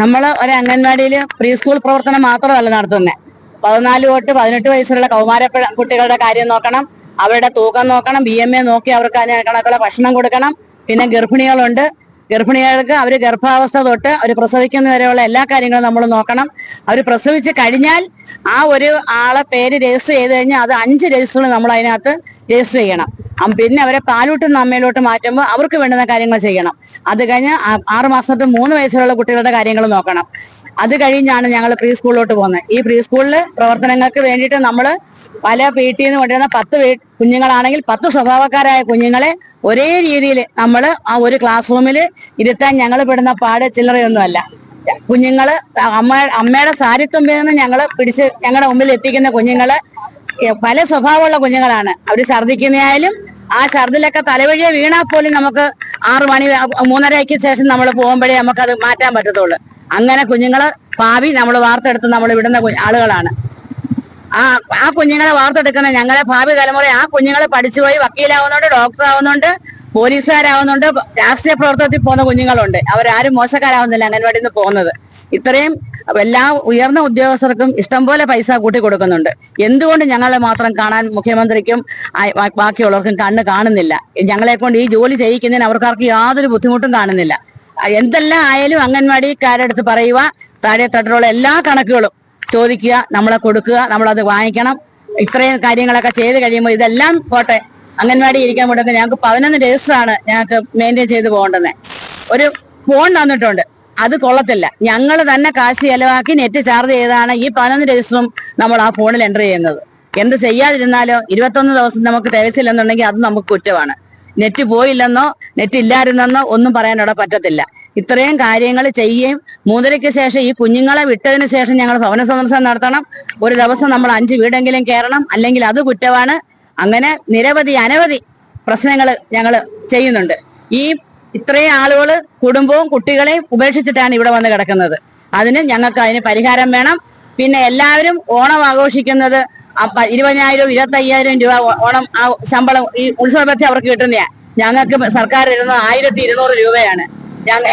നമ്മൾ ഒരു അംഗൻവാടിയിൽ pre school പ്രവർത്തനം മാത്രമല്ല നടത്തുന്നത് പതിനാല് തൊട്ട് പതിനെട്ട് വയസ്സുള്ള കൗമാര കുട്ടികളുടെ കാര്യം നോക്കണം. അവരുടെ തൂക്കം നോക്കണം. ബി എം എ നോക്കി അവർക്ക് അതിന് കണക്കുള്ള ഭക്ഷണം കൊടുക്കണം. പിന്നെ ഗർഭിണികളുണ്ട്. ഗർഭിണികൾക്ക് അവർ ഗർഭാവസ്ഥ തൊട്ട് അവർ പ്രസവിക്കുന്ന വരെയുള്ള എല്ലാ കാര്യങ്ങളും നമ്മൾ നോക്കണം. അവർ പ്രസവിച്ച് കഴിഞ്ഞാൽ ആ ഒരു ആളെ പേര് രജിസ്റ്റർ ചെയ്ത് കഴിഞ്ഞാൽ അത് അഞ്ച് രജിസ്റ്ററുകൾ നമ്മൾ അതിനകത്ത് രജിസ്റ്റർ ചെയ്യണം. പിന്നെ അവരെ പാലൂട്ടുന്ന അമ്മയിലോട്ട് മാറ്റുമ്പോൾ അവർക്ക് വേണ്ടുന്ന കാര്യങ്ങൾ ചെയ്യണം. അത് കഴിഞ്ഞ് ആറ് മാസം മൂന്ന് വയസ്സിലുള്ള കുട്ടികളുടെ കാര്യങ്ങൾ നോക്കണം. അത് കഴിഞ്ഞാണ് ഞങ്ങൾ പ്രീ സ്കൂളിലോട്ട് പോകുന്നത്. ഈ പ്രീ സ്കൂളിൽ പ്രവർത്തനങ്ങൾക്ക് വേണ്ടിയിട്ട് നമ്മൾ പല പി ടി എന്ന് കൊണ്ടുവരുന്ന പത്ത് കുഞ്ഞുങ്ങളാണെങ്കിൽ പത്ത് സ്വഭാവക്കാരായ കുഞ്ഞുങ്ങളെ ഒരേ രീതിയിൽ നമ്മൾ ആ ഒരു ക്ലാസ് റൂമിൽ ഇരുത്താൻ ഞങ്ങൾ പെടുന്ന പാട് ചില്ലറയൊന്നുമല്ല. കുഞ്ഞുങ്ങൾ അമ്മ അമ്മയുടെ സാരിത്തുമ്പിൽ നിന്ന് ഞങ്ങൾ പിടിച്ച് ഞങ്ങളുടെ മുമ്പിൽ എത്തിക്കുന്ന കുഞ്ഞുങ്ങൾ പല സ്വഭാവമുള്ള കുഞ്ഞുങ്ങളാണ്. അവർ ഛർദ്ദിക്കുന്നതായാലും ആ ഛർദിലൊക്കെ തലവഴിയെ വീണാൽ പോലും നമുക്ക് ആറു മണി മൂന്നരയ്ക്ക് ശേഷം നമ്മൾ പോകുമ്പോഴേ അത് മാറ്റാൻ പറ്റത്തുള്ളൂ. അങ്ങനെ കുഞ്ഞുങ്ങളെ ഭാവി നമ്മൾ വാർത്തെടുത്ത് നമ്മൾ വിടുന്ന ആളുകളാണ്. ആ ആ കുഞ്ഞുങ്ങളെ വാർത്തെടുക്കുന്ന ഞങ്ങളെ ഭാവി തലമുറ ആ കുഞ്ഞുങ്ങളെ പഠിച്ചുപോയി വക്കീലാവുന്നുണ്ട് ഡോക്ടർ ആവുന്നുണ്ട് പോലീസുകാരാവുന്നുണ്ട്. രാഷ്ട്രീയ പ്രവർത്തനത്തിൽ പോകുന്ന കുഞ്ഞുങ്ങളുണ്ട്. അവരാരും മോശക്കാരാവുന്നില്ല അംഗൻവാടിയിൽ നിന്ന് പോകുന്നത്. ഇത്രയും എല്ലാ ഉയർന്ന ഉദ്യോഗസ്ഥർക്കും ഇഷ്ടംപോലെ പൈസ കൂട്ടി കൊടുക്കുന്നുണ്ട് എന്തുകൊണ്ട് ഞങ്ങളെ മാത്രം കാണാൻ മുഖ്യമന്ത്രിക്കും ബാക്കിയുള്ളവർക്കും കണ്ണ് കാണുന്നില്ല? ഞങ്ങളെ കൊണ്ട് ഈ ജോലി ചെയ്യിക്കുന്നതിന് അവർക്കാർക്ക് യാതൊരു ബുദ്ധിമുട്ടും കാണുന്നില്ല. എന്തെല്ലാം ആയാലും അംഗൻവാടിക്കാരടുത്ത് പറയുക താഴെ തട്ടിലുള്ള എല്ലാ കണക്കുകളും ചോദിക്കുക നമ്മളെ കൊടുക്കുക നമ്മളത് വാങ്ങിക്കണം. ഇത്രയും കാര്യങ്ങളൊക്കെ ചെയ്ത് കഴിയുമ്പോൾ ഇതെല്ലാം പോട്ടെ. അംഗൻവാടി ഇരിക്കാൻ കൊണ്ടൊക്കെ ഞങ്ങൾക്ക് പതിനൊന്ന് രജിസ്റ്ററാണ് ഞങ്ങൾക്ക് മെയിന്റെയിൻ ചെയ്ത് പോകേണ്ടത്. ഒരു ഫോൺ തന്നിട്ടുണ്ട്. അത് കൊള്ളത്തില്ല. ഞങ്ങൾ തന്നെ കാശ് ചെലവാക്കി നെറ്റ് ചാർജ് ചെയ്താണ് ഈ പതിനൊന്ന് രജിസ്റ്ററും നമ്മൾ ആ ഫോണിൽ എന്റർ ചെയ്യുന്നത്. എന്ത് ചെയ്യാതിരുന്നാലോ ഇരുപത്തൊന്ന് ദിവസം നമുക്ക് തികച്ചില്ലെന്നുണ്ടെങ്കിൽ അത് നമുക്ക് കുറ്റമാണ്. നെറ്റ് പോയില്ലെന്നോ നെറ്റ് ഇല്ലായിരുന്നെന്നോ ഒന്നും പറയാൻ അവിടെ പറ്റത്തില്ല. ഇത്രയും കാര്യങ്ങൾ ചെയ്യുകയും മൂന്നരയ്ക്ക് ശേഷം ഈ കുഞ്ഞുങ്ങളെ വിട്ടതിന് ശേഷം ഞങ്ങൾ ഭവന സന്ദർശനം നടത്തണം. ഒരു ദിവസം നമ്മൾ അഞ്ച് വീടെങ്കിലും കയറണം. അല്ലെങ്കിൽ അത് കുറ്റമാണ്. അങ്ങനെ നിരവധി അനവധി പ്രശ്നങ്ങൾ ഞങ്ങൾ ചെയ്യുന്നുണ്ട്. ഈ ഇത്രയും ആളുകൾ കുടുംബവും കുട്ടികളെയും ഉപേക്ഷിച്ചിട്ടാണ് ഇവിടെ വന്ന് കിടക്കുന്നത്. അതിന് ഞങ്ങൾക്ക് അതിന് പരിഹാരം വേണം. പിന്നെ എല്ലാവരും ഓണം ആഘോഷിക്കുന്നത് ഇരുപതിനായിരം ഇരുപത്തി അയ്യായിരം രൂപ ഓണം ആ ശമ്പളം ഈ ഉത്സവത്തെ അവർക്ക് കിട്ടുന്നതാ ഞങ്ങൾക്ക് സർക്കാർ തരുന്നത് ആയിരത്തി ഇരുന്നൂറ് രൂപയാണ്.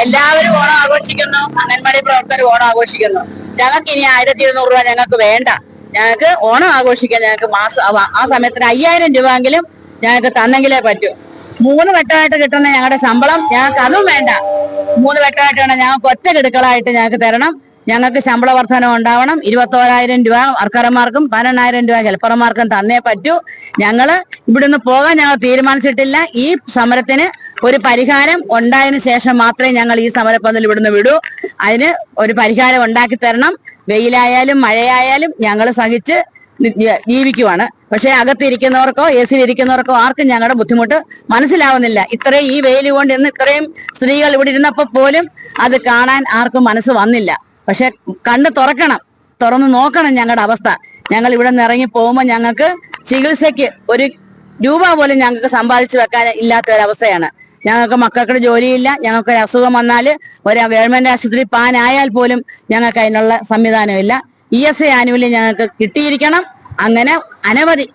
എല്ലാവരും ഓണം ആഘോഷിക്കുന്നു. അംഗൻവാടി പ്രവർത്തകർ ഓണം ആഘോഷിക്കുന്നു. ഞങ്ങൾക്ക് ഇനി ആയിരത്തി ഇരുന്നൂറ് രൂപ ഞങ്ങൾക്ക് വേണ്ട. ഞങ്ങൾക്ക് ഓണം ആഘോഷിക്കാൻ ഞങ്ങൾക്ക് മാസം ആ- സമയത്തിന് അയ്യായിരം രൂപ എങ്കിലും ഞങ്ങൾക്ക് തന്നെങ്കിലേ പറ്റൂ. മൂന്ന് വെട്ടമായിട്ട് കിട്ടുന്ന ഞങ്ങളുടെ ശമ്പളം ഞങ്ങൾക്ക് അതും വേണ്ട. മൂന്ന് വെട്ടമായിട്ട് വേണം. ഞങ്ങൾക്ക് ഒറ്റ കിടുക്കളായിട്ട് ഞങ്ങൾക്ക് തരണം. ഞങ്ങൾക്ക് ശമ്പള വർധനം ഉണ്ടാവണം. ഇരുപത്തോരായിരം രൂപ വർക്കർമാർക്കും പതിനെണ്ണായിരം രൂപ ഹെൽപ്പർമാർക്കും തന്നേ പറ്റൂ. ഞങ്ങൾ ഇവിടുന്ന് പോകാൻ ഞങ്ങൾ തീരുമാനിച്ചിട്ടില്ല. ഈ സമരത്തിന് ഒരു പരിഹാരം ഉണ്ടായതിനു ശേഷം മാത്രമേ ഞങ്ങൾ ഈ സമരപ്പന്തൽ ഇവിടുന്ന് വിടൂ. അതിന് ഒരു പരിഹാരം ഉണ്ടാക്കി തരണം. വെയിലായാലും മഴയായാലും ഞങ്ങൾ സഹിച്ച് ജീവിക്കുവാണ്. പക്ഷെ അകത്തിരിക്കുന്നവർക്കോ എ സിയിൽ ഇരിക്കുന്നവർക്കോ ആർക്കും ഞങ്ങളുടെ ബുദ്ധിമുട്ട് മനസ്സിലാവുന്നില്ല. ഇത്രയും ഈ വെയിൽ കൊണ്ട് ഇന്ന് ഇത്രയും സ്ത്രീകൾ ഇവിടെ ഇരുന്നപ്പോ പോലും അത് കാണാൻ ആർക്കും മനസ്സ് വന്നില്ല. പക്ഷെ കണ്ണ് തുറക്കണം. തുറന്നു നോക്കണം ഞങ്ങളുടെ അവസ്ഥ. ഞങ്ങൾ ഇവിടെ നിന്ന് ഇറങ്ങി പോകുമ്പോൾ ഞങ്ങൾക്ക് ചികിത്സയ്ക്ക് ഒരു രൂപ പോലും ഞങ്ങൾക്ക് സമ്പാദിച്ചു വെക്കാൻ ഇല്ലാത്ത ഒരവസ്ഥയാണ് ഞങ്ങൾക്ക് മക്കൾക്ക് ജോലിയില്ല ഞങ്ങൾക്ക് അസുഖം വന്നാൽ ഒരു ഗവൺമെന്റ് ആശുപത്രി പാനായാൽ പോലും ഞങ്ങൾക്ക് അതിനുള്ള സംവിധാനമില്ല. ഇ എസ് ഐ ആനുകൂല്യം ഞങ്ങൾക്ക് കിട്ടിയിരിക്കണം. അങ്ങനെ അനവധി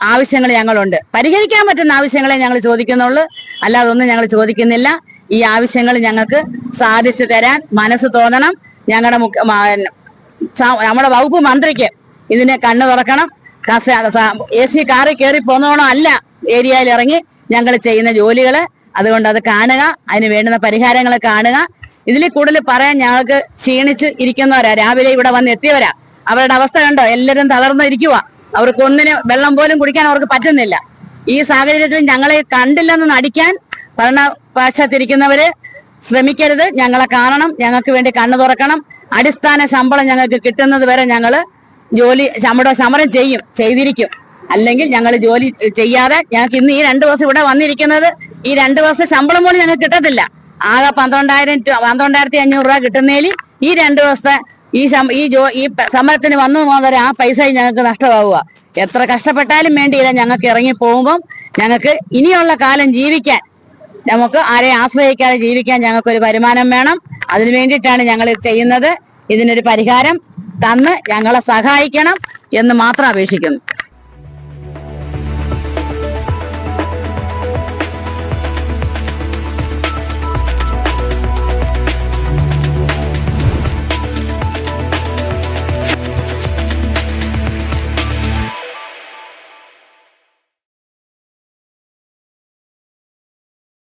ആവശ്യങ്ങൾ ഞങ്ങളുണ്ട്. പരിഹരിക്കാൻ പറ്റുന്ന ആവശ്യങ്ങളെ ഞങ്ങൾ ചോദിക്കുന്നുള്ളൂ. അല്ലാതെ ഒന്നും ഞങ്ങൾ ചോദിക്കുന്നില്ല. ഈ ആവശ്യങ്ങൾ ഞങ്ങൾക്ക് സാധിച്ചു തരാൻ മനസ്സ് തോന്നണം. ഞങ്ങളുടെ മുഖ്യ നമ്മുടെ വകുപ്പ് മന്ത്രിക്ക് ഇതിനെ കണ്ണു തുറക്കണം. എ സി കാറിൽ കയറി പോന്നോണോ അല്ല ഏരിയയിൽ ഇറങ്ങി ഞങ്ങൾ ചെയ്യുന്ന ജോലികൾ അതുകൊണ്ട് അത് കാണുക അതിന് വേണ്ടുന്ന പരിഹാരങ്ങൾ കാണുക. ഇതിൽ കൂടുതൽ പറയാൻ ഞങ്ങൾക്ക് ക്ഷീണിച്ച് ഇരിക്കുന്നവരാ. രാവിലെ ഇവിടെ വന്ന് എത്തിയവരാ. അവരുടെ അവസ്ഥ കണ്ടോ? എല്ലാവരും തളർന്നിരിക്കുക അവർക്ക് ഒന്നിന് വെള്ളം പോലും കുടിക്കാൻ അവർക്ക് പറ്റുന്നില്ല. ഈ സാഹചര്യത്തിൽ ഞങ്ങളെ കണ്ടില്ലെന്ന് നടിക്കാൻ ഭരണപക്ഷത്തിരിക്കുന്നവര് ശ്രമിക്കരുത്. ഞങ്ങളെ കാണണം. ഞങ്ങൾക്ക് വേണ്ടി കണ്ണു തുറക്കണം. അടിസ്ഥാന ശമ്പളം ഞങ്ങൾക്ക് കിട്ടുന്നത് വരെ ഞങ്ങൾ ജോലി നമ്മുടെ സമരം ചെയ്യും ചെയ്തിരിക്കും. അല്ലെങ്കിൽ ഞങ്ങൾ ജോലി ചെയ്യാതെ ഞങ്ങൾക്ക് ഇന്ന് ഈ രണ്ടു ദിവസം ഇവിടെ വന്നിരിക്കുന്നത് ഈ രണ്ടു വർഷം ശമ്പളം പോലും ഞങ്ങൾക്ക് കിട്ടത്തില്ല. ആകെ പന്ത്രണ്ടായിരം പന്ത്രണ്ടായിരത്തി അഞ്ഞൂറ് രൂപ കിട്ടുന്നതിൽ ഈ രണ്ടു ദിവസത്തെ ഈ ഈ ജോ ഈ സമരത്തിന് വന്നു പോകുന്നവരെ ആ പൈസ ഞങ്ങൾക്ക് നഷ്ടമാവുക. എത്ര കഷ്ടപ്പെട്ടാലും വേണ്ടിയില്ല ഞങ്ങൾക്ക് ഇറങ്ങി പോകുമ്പം ഞങ്ങൾക്ക് ഇനിയുള്ള കാലം ജീവിക്കാൻ. നമുക്ക് ആരെ ആശ്രയിക്കാതെ ജീവിക്കാൻ ഞങ്ങൾക്ക് ഒരു വരുമാനം വേണം. അതിനു വേണ്ടിയിട്ടാണ് ഞങ്ങൾ ചെയ്യുന്നത്. ഇതിനൊരു പരിഹാരം തന്ന് ഞങ്ങളെ സഹായിക്കണം എന്ന് മാത്രം അപേക്ഷിക്കുന്നു.